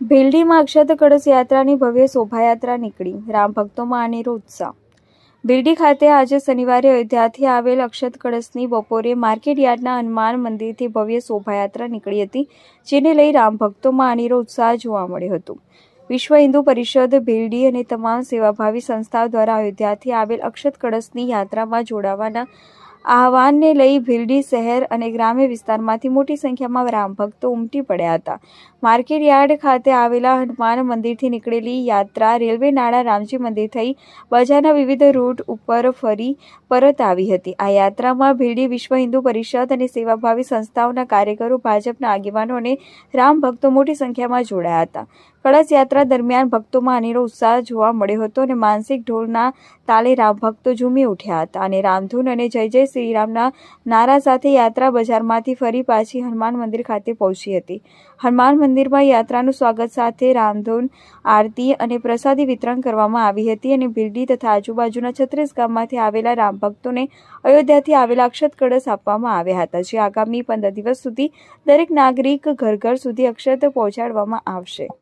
ભીલડીમાં અક્ષત કળશ યાત્રાની ભવ્ય શોભાયાત્રા નીકળી. રામ ભક્તોમાં અનેરો ઉત્સાહ. ભીલડી ખાતે આજે શનિવારે અયોધ્યાથી આવેલ અક્ષત કળશની બપોરે માર્કેટ યાર્ડના હનુમાન મંદિરથી ભવ્ય શોભાયાત્રા નીકળી હતી, જેને લઈ રામ ભક્તોમાં અનેરો ઉત્સાહ જોવા મળ્યો હતો. વિશ્વ હિન્દુ પરિષદ, ભીલડી અને તમામ સેવાભાવી સંસ્થાઓ દ્વારા અયોધ્યાથી આવેલ અક્ષત કળશની યાત્રામાં જોડાવાના આહવાનને લઈ ભીલડી શહેર અને ગ્રામ્ય વિસ્તારમાંથી મોટી સંખ્યામાં રામ ભક્તો ઉમટી પડ્યા હતા. માર્કેટ યાર્ડ ખાતે આવેલા હનુમાન મંદિરથી નીકળેલી યાત્રા રેલવે નાળા રામજી મંદિર થઈ બજારના વિવિધ રૂટ ઉપર ફરી પરત આવી હતી. આ યાત્રામાં ભીલડી વિશ્વ હિન્દુ પરિષદ અને સેવાભાવી સંસ્થાઓના કાર્યકરો, ભાજપના આગેવાનો અને રામ ભક્તો મોટી સંખ્યામાં જોડાયા હતા. કળશ યાત્રા દરમિયાન ભક્તોમાં અનેરો ઉત્સાહ જોવા મળ્યો હતો અને માનસિક ઢોલના તાલે રામ ભક્તો ઝૂમી ઉઠ્યા હતા અને રામધૂન અને જય જય શ્રીરામના નારા સાથે યાત્રા બજારમાંથી ફરી પાછી હનુમાન મંદિર ખાતે પહોંચી હતી. હનુમાન મંદિરમાં યાત્રાનું સ્વાગત સાથે રામધૂન, આરતી અને પ્રસાદી વિતરણ કરવામાં આવી હતી અને બિરડી તથા આજુબાજુના છત્રીસ ગામમાંથી આવેલા રામ ભક્તોને અયોધ્યાથી આવેલા અક્ષત કળશ આપવામાં આવ્યા હતા, જે આગામી પંદર દિવસ સુધી દરેક નાગરિક ઘર ઘર સુધી અક્ષત પહોંચાડવામાં આવશે.